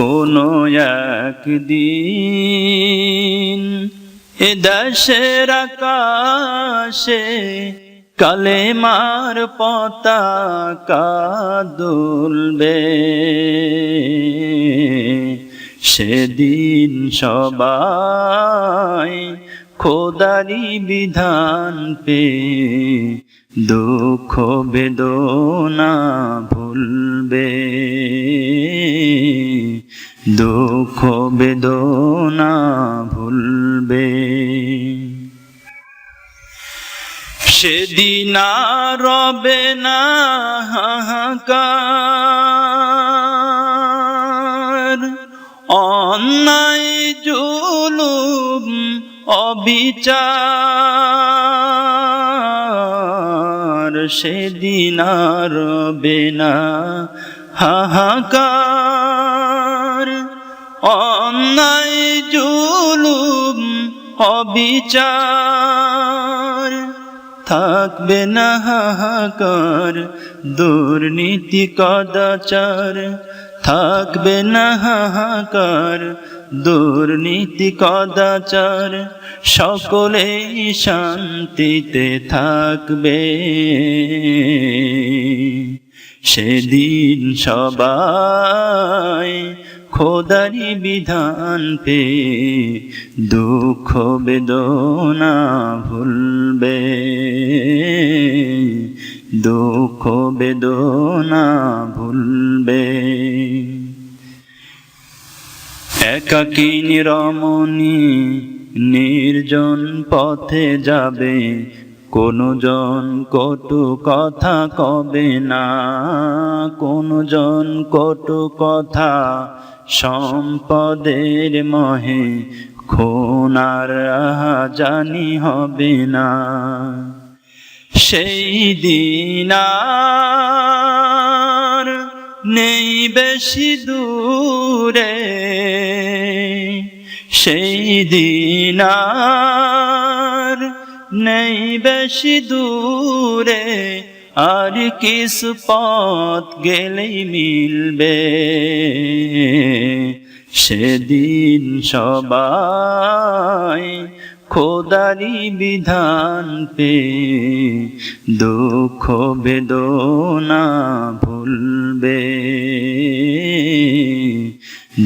কোনো একদিন এ দেশের আকাশে কালেমার পতাকা দুলবে। সেদিন সবাই খোদারি বিধান পে দুঃখ বেদনা ভুলবে। দুঃখ বেদনা ভুলবে। সেদিন রবে না হাহাকার। অন্যায় জুলুম অবিচার। সেদিন রবে না হাহাকার। অন্যায় জুলুম, অবিচার। থাকবে না হাহাকার, দুর্নীতি কদাচার। থাকবে না হাহাকার, দুর্নীতি কদাচার। সকলেই শান্তিতে থাকবে। সেদিন সবাই খোদারি বিধান পে দুঃখ বেদনা ভুলবে। দুঃখ বেদনা ভুলবে। একাকী রমণী নির্জন পথে যাবে কোনো জন কটু কথা কবে না? কোনো জন কটু কথা সম্পদের মহে খুনার জানি হবে না? সেই দিন নেই বেশি দূরে। সেই দিন আর নেই বেশি দূরে, আর কিস পথ গেলেই মিলবে। সেদিন সবাই খোদারি বিধান পে দুঃখ বেদনা ভুলবে।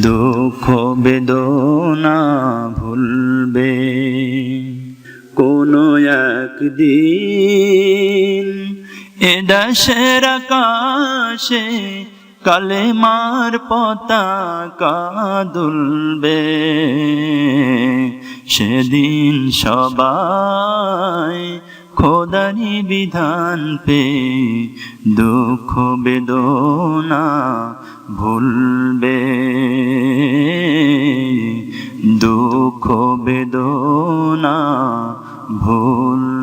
দুঃখ বেদনা ভুলবে। কোনো একদিন এ দেশের আকাশে কালেমার পতাকা দুলবে। সেদিন সবাই খোদারি বিধান পে দুঃখ বেদনা ভুলবে। দুঃখ বেদনা ভুলবে